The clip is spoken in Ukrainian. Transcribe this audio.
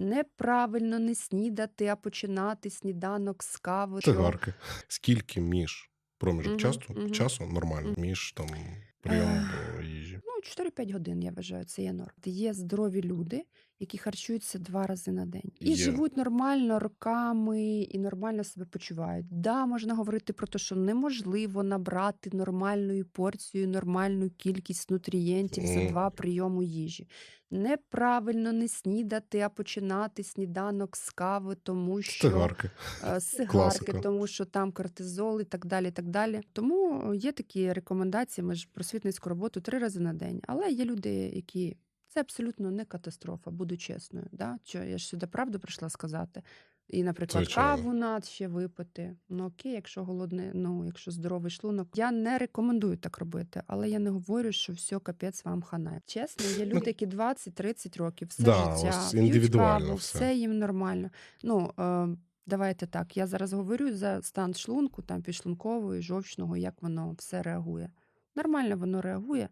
Неправильно не снідати, а починати сніданок з кави. Цигарки. Скільки між проміжок угу, часу, угу. часу нормально, між там прийом їжі. Ну, 4-5 годин, я вважаю, це є норм. Є здорові люди, які харчуються два рази на день і Є. живуть нормально роками і нормально себе почувають. Да, можна говорити про те, що неможливо набрати нормальною порцією, нормальну кількість нутрієнтів за два прийому їжі. Неправильно не снідати, а починати сніданок з кави, тому що Цигарки. е, сигарки, тому що там кортизол і так далі. і так далі. Тому є такі рекомендації. Ми ж просвітницьку роботу три рази на день. Але є люди, які це абсолютно не катастрофа, буду чесною. Да? Що я ж сюди правду прийшла сказати. І, наприклад, каву над ще випити. Ну окей, якщо голодний, ну якщо здоровий шлунок. Я не рекомендую так робити, але я не говорю, що все капець вам хана. Чесно, є люди, які 20-30 років, все Да, життя п'ють каву, все. все їм нормально. Ну е, давайте так. Я зараз говорю за стан шлунку, там підшлункової, жовчного, як воно все реагує. Нормально воно реагує.